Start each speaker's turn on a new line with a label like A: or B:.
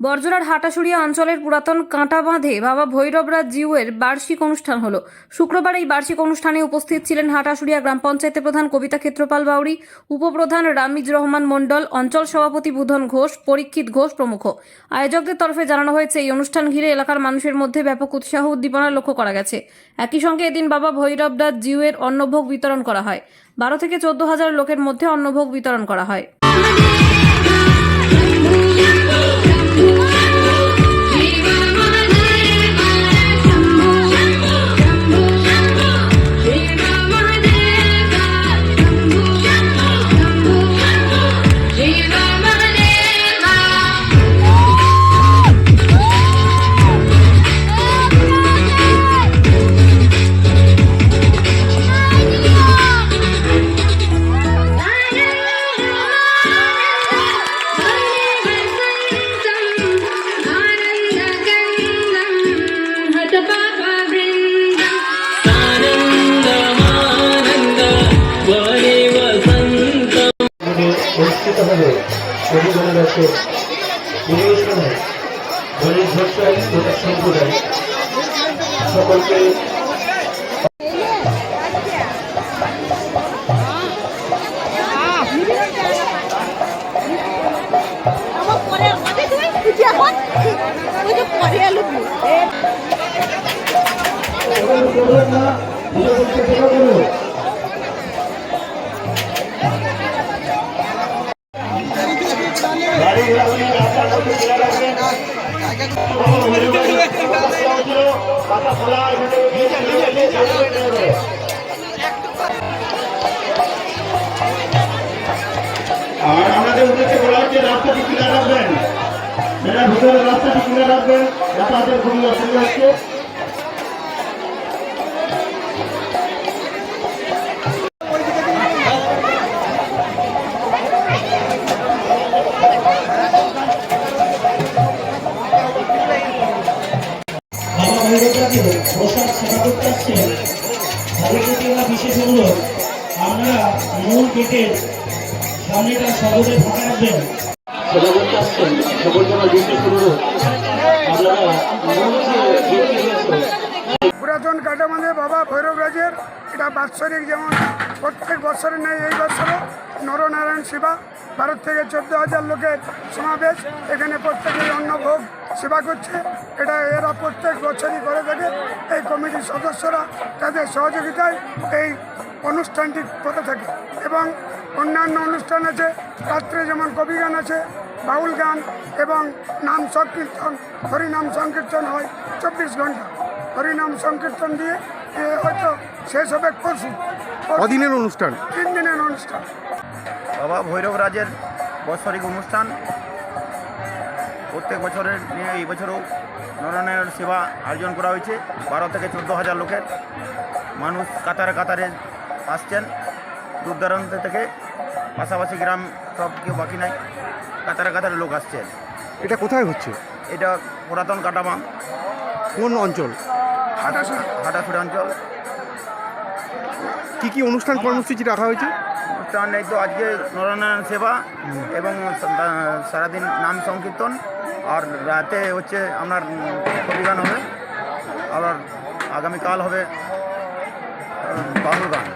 A: বর্জরার হাটাশুড়িয়া অঞ্চলের পুরাতন কাঁটা বাঁধে বাবা ভৈরবরাজ জিউয়ের বার্ষিক অনুষ্ঠান হলো। শুক্রবার এই বার্ষিক অনুষ্ঠানে উপস্থিত ছিলেন হাটাশুড়িয়া গ্রাম পঞ্চায়েতের প্রধান কবিতা ক্ষেত্রপাল বাউরি উপপ্রধান রামিজ রহমান মণ্ডল, অঞ্চল সভাপতি বুধন ঘোষ, পরীক্ষিত ঘোষ প্রমুখ। আয়োজকদের তরফে জানানো হয়েছে, এই অনুষ্ঠান ঘিরে এলাকার মানুষের মধ্যে ব্যাপক উৎসাহ উদ্দীপনা লক্ষ্য করা গেছে। একই সঙ্গে এদিন বাবা ভৈরবরাজ জিউয়ের অন্নভোগ বিতরণ করা হয়। বারো থেকে চোদ্দ হাজার লোকের মধ্যে অন্নভোগ বিতরণ করা হয়।
B: পরিচালনা রাখে পরিবেশনে গণেশ ভট্টাচার্য তথা সম্প্রদায় সকলকে
C: পরে আমাকে
B: আর আমাদের উদ্দেশ্যে বলা হচ্ছে, রাস্তাটি ক্লিয়ার রাখবেন। মেলার ভিতরে রাস্তাটি ক্লিয়ার রাখবেন। যাতায়াতের খুবই অসুবিধা হচ্ছে। ভৈরবরাজে প্রসাদ সেবা করতে আসছেন তাদের প্রতি আমার বিশেষ অনুরোধ আপনারা মূল গেটের সামনেটা সর্বদে ফাঁকা রাখবেন। সেবা আসছেন সকলকে আমার বিশেষ অনুরোধ। আপনারা মূল যে
D: পুরাতন কাটামাদের বাবা ভৈরবরাজের এটা বাৎসরিক যেমন প্রত্যেক বছরের নেই এই বছরও নরনারায়ণ শিবা ভারত থেকে চোদ্দ হাজার লোকের সমাবেশ এখানে প্রত্যেকেই অন্নভোগ। সেবা করছে। এটা এরা প্রত্যেক বছরই করে থাকে। এই কমিটির সদস্যরা তাদের সহযোগিতায় এই অনুষ্ঠানটি করে থাকে এবং অন্যান্য অনুষ্ঠান আছে। রাত্রে যেমন কবি গান আছে বাউল গান এবং নাম সংকীর্তন হরিনাম সংকীর্তন হয় চব্বিশ ঘণ্টা হরিনাম সংকীর্তন দিয়ে এ হয়তো শেষ হবে পরশু।
E: কদিনের অনুষ্ঠান?
D: তিন দিনের অনুষ্ঠান।
F: বাবা ভৈরবরাজের বাৎসরিক অনুষ্ঠান। প্রত্যেক বছরের নিয়ে এই বছরও নরনারায়ণ সেবা আয়োজন করা হয়েছে। বারো থেকে চোদ্দ হাজার লোকের মানুষ কাতারে কাতারে আসছেন। দূর দূরান্ত থেকে পাশাপাশি গ্রাম সব কেউ বাকি নাই কাতারে কাতারে লোক আসছেন
E: এটা কোথায় হচ্ছে?
F: এটা পুরাতন কাটামা।
E: কোন অঞ্চল?
F: হাটাফুট অঞ্চল।
E: কি কি অনুষ্ঠান কর্মসূচি রাখা হয়েছে?
F: অনুষ্ঠান এই তো আজকে নরনারায়ণ সেবা এবং সারাদিন নাম সংকীর্তন। আর রাতে হচ্ছে আপনার উম, কবি গান হবে। আবার আগামীকাল হবে বাউল গান